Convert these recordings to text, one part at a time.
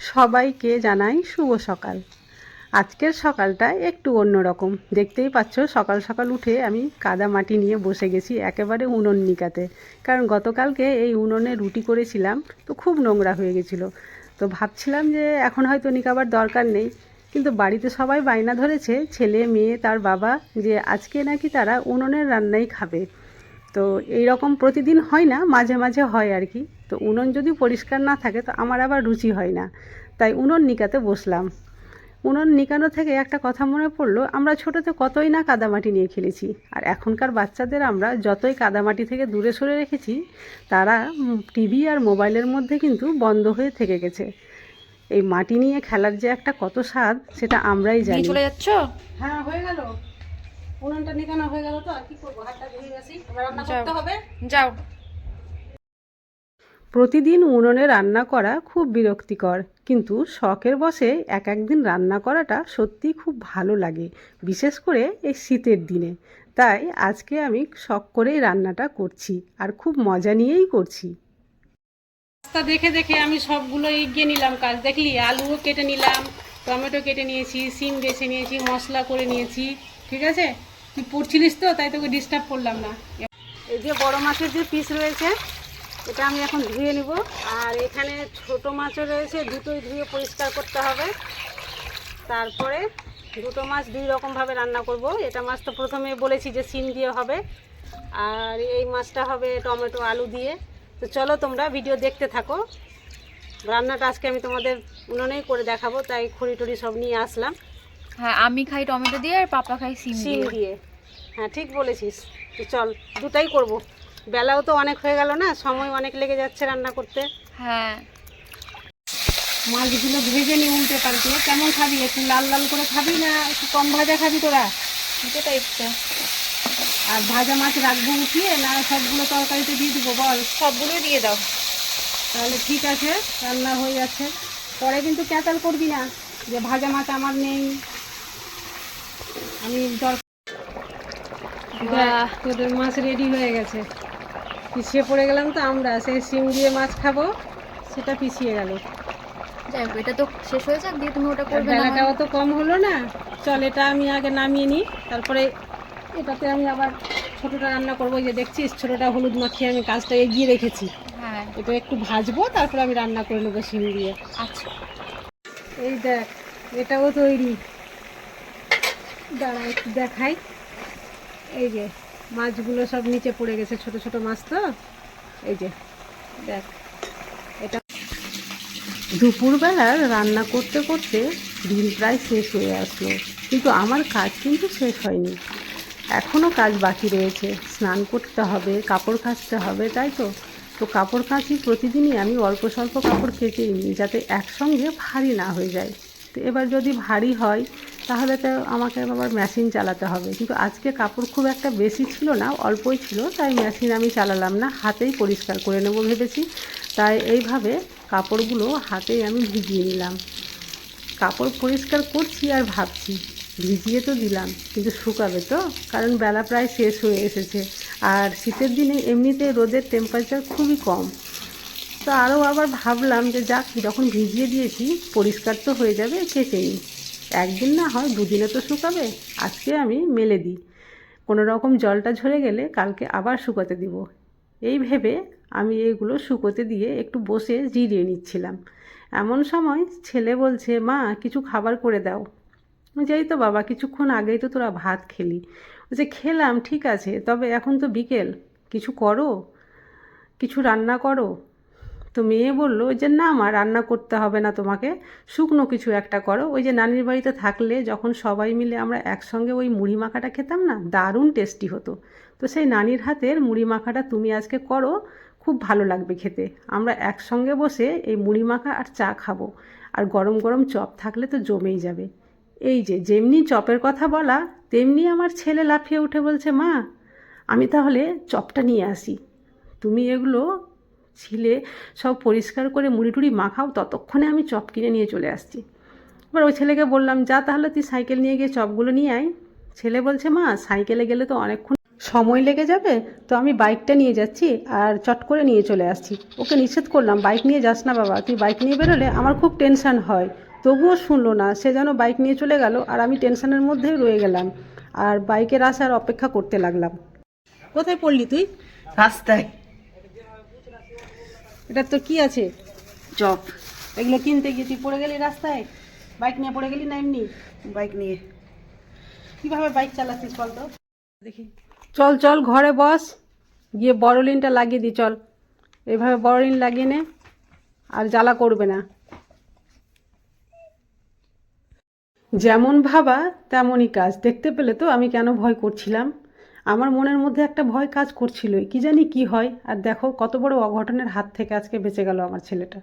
সবাইকে জানাই শুভ সকাল। আজকের সকালটা একটু অন্যরকম। দেখতেই পাচ্ছ, সকাল সকাল উঠে আমি কাদা মাটি নিয়ে বসে গেছি একেবারে উনুন নিকাতে। কারণ গতকালকে এই উনুনে রুটি করেছিলাম, তো খুব নোংরা হয়ে গেছিল। তো ভাবছিলাম যে এখন হয়তো নিকাবার দরকার নেই, কিন্তু বাড়িতে সবাই বায়না ধরেছে, ছেলে, মেয়ে, তার বাবা, যে আজকে নাকি তারা উনুনের রান্নাই খাবে। তো এই রকম প্রতিদিন হয় না, মাঝে মাঝে হয় আর কি। তো উনুন যদি পরিষ্কার না থাকে তো আমার আবার রুচি হয় না। তাই উনুন নিকাতে বসলাম। উনুন নিকানো থেকে একটা কথা মনে পড়ল আমরা ছোটোতে কতই না কাদামাটি নিয়ে খেলেছি। আর এখনকার বাচ্চাদের আমরা যতই কাদামাটি থেকে দূরে সরে রেখেছি তারা টিভি আর মোবাইলের মধ্যে কিন্তু বন্ধ হয়ে থেকে গেছে। এই মাটি নিয়ে খেলার যে একটা কত স্বাদ সেটা আমরাই জানি। চলে যাচ্ছ? হ্যাঁ হয়ে গেল। উনুনটা নিকানো হয়ে গেল তো আর কি করব? হাতটা ধুয়ে গেছি। রান্না করতে হবে? যাও। প্রতিদিন উনুনে রান্না করা খুব বিরক্তিকর কিন্তু শখের বসে এক একদিন রান্না করাটা সত্যিই খুব ভালো লাগে বিশেষ করে এই শীতের দিনে। তাই আজকে আমি শখ করেই রান্নাটা করছি আর খুব মজা নিয়েই করছি। রাস্তা দেখে দেখে আমি সবগুলো এগিয়ে নিলাম কাজ। দেখলি আলুও কেটে নিলাম টমেটো কেটে নিয়েছি সিম বেছে নিয়েছি মশলা করে নিয়েছি ঠিক আছে? তুই পড়ছিলিস তো তাই তোকে ডিস্টার্ব করলাম না। এই যে বড় মাছের যে পিস রয়েছে এটা আমি এখন ধুয়ে নিব। আর এখানে ছোট মাছও রয়েছে দুটোই ধুয়ে পরিষ্কার করতে হবে। তারপরে দুটো মাছ দুই রকমভাবে রান্না করব। এটা মাছ তো প্রথমে বলেছি যে সিম দিয়ে হবে। আর এই মাছটা হবে টমেটো আলু দিয়ে। তো চলো তোমরা ভিডিও দেখতে থাকো। রান্নাটা আজকে আমি তোমাদের উনুনেই করে দেখাবো তাই খড়ি টড়ি সব নিয়ে আসলাম। হ্যাঁ আমি খাই টমেটো দিয়ে আর পাপা খাই সিম সিম দিয়ে। দিয়ে। হ্যাঁ ঠিক বলেছিস। তো চল দুটাই করব। বেলাও তো অনেক হয়ে গেল না সময় অনেক লেগে যাচ্ছে রান্না করতে। হ্যাঁ। মাছগুলো ভেজে নিয়ে উল্টে পাল্টে। কেমন খাবি? একটু লাল লাল করে খাবি না একটু কম ভাজা খাবি তোরা? দুটো টাইপটা আর ভাজা মাছ রাখব উঠিয়ে না সবগুলো তরকারিতে দিয়ে দেবো বল। সবগুলোই দিয়ে দাও। তাহলে ঠিক আছে রান্না হয়ে যাচ্ছে। পরে কিন্তু ক্যাতাল করবি না যে ভাজা মাছ আমার নেই। আমি তোদের মাছ রেডি হয়ে গেছে। পিছিয়ে পড়ে গেলাম তো আমরা সেই সিম দিয়ে মাছ খাব সেটা পিছিয়ে গেল। যাই এটা তো শেষ হয়েছে দিয়ে তুমি ওটা করবে বেলাটাও তো কম হলো না। চল এটা আমি আগে নামিয়ে নিই তারপরে এটাতে আমি আবার ছোটোটা রান্না করব যে দেখছিস ছোটোটা হলুদ মাখিয়ে আমি কাজটা এগিয়ে রেখেছি। হ্যাঁ। এটা একটু ভাজবো তারপরে আমি রান্না করে নেব শিম দিয়ে। আচ্ছা। এই দেখ এটাও তৈরি। দাঁড়া একটু দেখাই। এই যে মাছগুলো সব নিচে পড়ে গেছে, ছোট ছোট মাছ তো। এই যে, দেখ, এটা। দুপুরবেলার রান্না করতে করতে দিন প্রায় শেষ হয়ে আসলো, কিন্তু আমার কাজ কিন্তু শেষ হয়নি। এখনও কাজ বাকি রয়েছে, স্নান করতে হবে, কাপড় কাচতে হবে, তাই তো? তো কাপড় কাচি প্রতিদিনই আমি অল্প স্বল্প কাপড় কেচেই নিই, যাতে একসঙ্গে ভারী না হয়ে যায়। তো এবার যদি ভারী হয় তাহলে তো আমাকে আবার মেশিন চালাতে হবে। কিন্তু আজকে কাপড় খুব একটা বেশি ছিল না, অল্পই ছিল, তাই মেশিন আমি চালালাম না, হাতেই পরিষ্কার করে নেব ভেবেছি। তাই এইভাবে কাপড়গুলো হাতেই আমি ভিজিয়ে নিলাম। কাপড় পরিষ্কার করছি আর ভাবছি, ভিজিয়ে তো দিলাম, কিন্তু শুকাবে তো, কারণ বেলা প্রায় শেষ হয়ে এসেছে। আর শীতের দিনে এমনিতে রোদের টেম্পারেচার খুবই কম। তো আরও আবার ভাবলাম যে যাক, যখন ভিজিয়ে দিয়েছি, পরিষ্কার তো হয়ে যাবে কেচে নিই একদিন না হয় দুদিনে তো শুকাবে, আজকে আমি মেলে দিই। কোনো রকম জলটা ঝরে গেলে কালকে আবার শুকোতে দিব। এই ভেবে আমি এইগুলো শুকোতে দিয়ে একটু বসে জিরিয়ে নিচ্ছিলাম। এমন সময় ছেলে বলছে, মা, কিছু খাবার করে দাও। যাই তো বাবা, কিছুক্ষণ আগেই তো তোরা ভাত খেলি। যে খেলাম, ঠিক আছে, তবে এখন তো বিকেল, কিছু করো? কিছু রান্না করো? তো মেয়ে বলল যে না মা, রান্না করতে হবে না তোমাকে, শুকনো কিছু একটা করো। ওই যে নানির বাড়িতে থাকলে যখন সবাই মিলে আমরা একসঙ্গে ওই মুড়ি মাখাটা খেতাম না, দারুণ টেস্টি হতো। তো সেই নানির হাতের মুড়ি মাখাটা তুমি আজকে করো, খুব ভালো লাগবে খেতে। আমরা একসঙ্গে বসে এই মুড়ি মাখা আর চা খাব, আর গরম গরম চপ থাকলে তো জমেই যাবে। এই যে, যেমনি চপের কথা বলা, তেমনি আমার ছেলে লাফিয়ে উঠে বলছে, মা, আমি তাহলে চপটা নিয়ে আসি। তুমি এগুলো ছিলে সব পরিষ্কার করে মুড়ি টুড়ি মাখাও ততক্ষণে আমি চপ কিনে নিয়ে চলে আসছি। এবার ওই ছেলেকে বললাম যা তাহলে তুই সাইকেল নিয়ে গিয়ে চপগুলো নিয়ে আয়। ছেলে বলছে মা সাইকেলে গেলে তো অনেকক্ষণ সময় লেগে যাবে তো আমি বাইকটা নিয়ে যাচ্ছি আর চট করে নিয়ে চলে আসছি। ওকে নিষেধ করলাম বাইক নিয়ে যাস না বাবা তুই বাইক নিয়ে বেরোলে আমার খুব টেনশান হয়। তবুও শুনলো না সে যেন বাইক নিয়ে চলে গেল আর আমি টেনশনের মধ্যেই রয়ে গেলাম আর বাইকের আসার অপেক্ষা করতে লাগলাম। কোথায় পড়লি তুই? রাস্তায়। এটা তো কি আছে? চপ। এগুলো কিনতে গিয়ে তুই পড়ে গেলি রাস্তায়? বাইক নিয়ে পড়ে গেলি না এমনি? বাইক নিয়ে। কীভাবে বাইক চালাচ্ছিস বল তো দেখি। চল চল ঘরে বস। গিয়ে বড়লিনটা লাগিয়ে দি চল। এভাবে বড়লিন লাগিয়ে নে আর জ্বালা করবে না। যেমন ভাবা তেমনই কাজ। দেখতে পেলে তো আমি কেন ভয় করছিলাম? আমার মনের মধ্যে একটা ভয় কাজ করছিলই। কি জানি কি হয়। আর দেখো, কত বড় অঘটনের হাত থেকে আজকে বেঁচে গেল আমার ছেলেটা।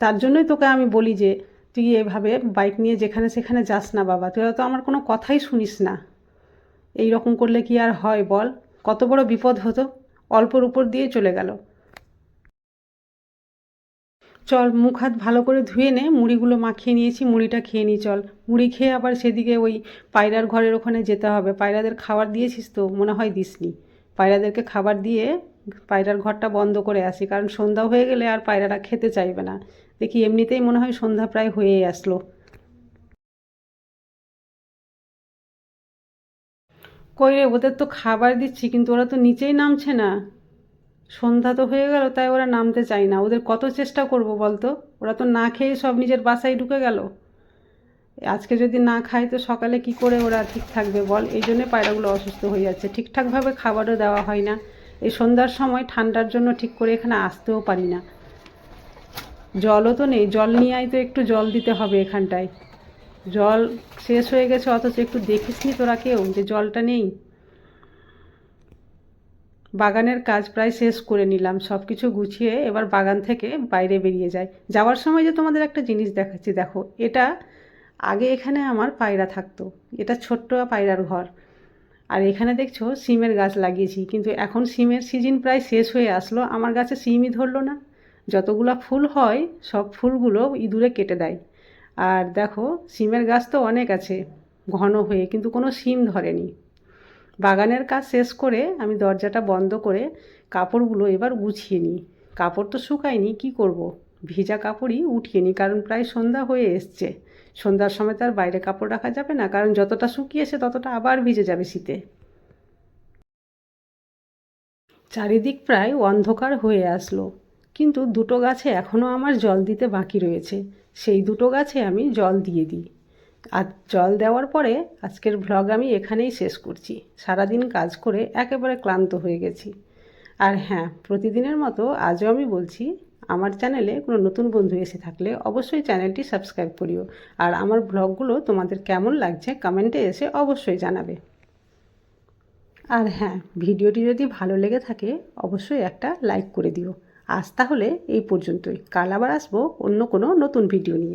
তার জন্যই তোকে আমি বলি যে, তুই এভাবে বাইক নিয়ে যেখানে সেখানে যাস না বাবা। তুই তো আমার কোনো কথাই শুনিস না। এই রকম করলে কি আর হয় বল? কত বড় বিপদ হতো। অল্পর উপর দিয়ে চলে গেল। চল মুখ হাত ভালো করে ধুয়ে নে, মুড়িগুলো মাখিয়ে নিয়েছি, মুড়িটা খেয়ে নি, চল। মুড়ি খেয়ে আবার সেদিকে ওই পায়রার ঘরের ওখানে যেতে হবে। পায়রাদের খাবার দিয়েছিস তো, মনে হয় দিসনি। পায়রাদেরকে খাবার দিয়ে পায়রার ঘরটা বন্ধ করে আসি, কারণ সন্ধ্যা হয়ে গেলে আর পায়রারা খেতে চাইবে না। দেখি এমনিতেই মনে হয় সন্ধ্যা প্রায় হয়েই আসলো। কই রে, ওদের তো খাবার দিচ্ছি, কিন্তু ওরা তো নিচেই নামছে না। সন্ধ্যা তো হয়ে গেল, তাই ওরা নামতে চায় না। ওদের কত চেষ্টা করব বলতো? ওরা তো না খেয়ে সব নিজের বাসায় ঢুকে গেল। আজকে যদি না খায় তো সকালে কি করে ওরা ঠিক থাকবে বল? এই জন্যে পায়রাগুলো অসুস্থ হয়ে যাচ্ছে। ঠিকঠাকভাবে খাবারও দেওয়া হয় না। এই সন্ধ্যার সময় ঠান্ডার জন্য ঠিক করে এখানে আসতেও পারি না। জলও তো নেই। জল নিয়ে আয় তো একটু জল দিতে হবে এখানটায়। জল শেষ হয়ে গেছে, অথচ একটু দেখিসনি তোরা কেউ যে জলটা নেই? বাগানের কাজ প্রায় শেষ করে নিলাম সব কিছু গুছিয়ে এবার বাগান থেকে বাইরে বেরিয়ে যায় যাওয়ার সময় যে তোমাদের একটা জিনিস দেখাচ্ছি, দেখো, এটা আগে এখানে আমার পায়রা থাকতো, এটা ছোট্ট পায়রার ঘর। আর এখানে দেখছ, সিমের গাছ লাগিয়েছি, কিন্তু এখন সিমের সিজন প্রায় শেষ হয়ে আসলো, আমার গাছে সিমই ধরলো না। যতগুলো ফুল হয়, সব ফুলগুলো ইঁদুরে কেটে দেয়। আর দেখো, সিমের গাছ তো অনেক আছে, ঘন হয়ে, কিন্তু কোনো সিম ধরেনি। বাগানের কাজ শেষ করে আমি দরজাটা বন্ধ করে কাপড়গুলো এবার গুছিয়ে নিই। কাপড় তো শুকায়নি, কি করব। ভিজা কাপড়ই উঠিয়ে নিই, কারণ প্রায় সন্ধ্যা হয়ে এসছে। সন্ধ্যার সময় তো আর বাইরে কাপড় রাখা যাবে না, কারণ যতটা শুকিয়েছে ততটা আবার ভিজে যাবে শীতে। চারিদিক প্রায় অন্ধকার হয়ে আসলো, কিন্তু দুটো গাছে এখনও আমার জল দিতে বাকি রয়েছে। সেই দুটো গাছে আমি জল দিয়ে দিই। আর জল দেওয়ার পরে আজকের ভ্লগ আমি এখানেই শেষ করছি। সারাদিন কাজ করে একেবারে ক্লান্ত হয়ে গেছি। আর হ্যাঁ প্রতিদিনের মতো আজও আমি বলছি, আমার চ্যানেলে কোনো নতুন বন্ধু এসে থাকলে অবশ্যই চ্যানেলটি সাবস্ক্রাইব করিও। আর আমার ভ্লগগুলো তোমাদের কেমন লাগছে কমেন্টে এসে অবশ্যই জানাবে। আর হ্যাঁ ভিডিওটি যদি ভালো লেগে থাকে, অবশ্যই একটা লাইক করে দিও। আজ তাহলে এই পর্যন্তই। কাল আবার আসব অন্য কোনো নতুন ভিডিও নিয়ে।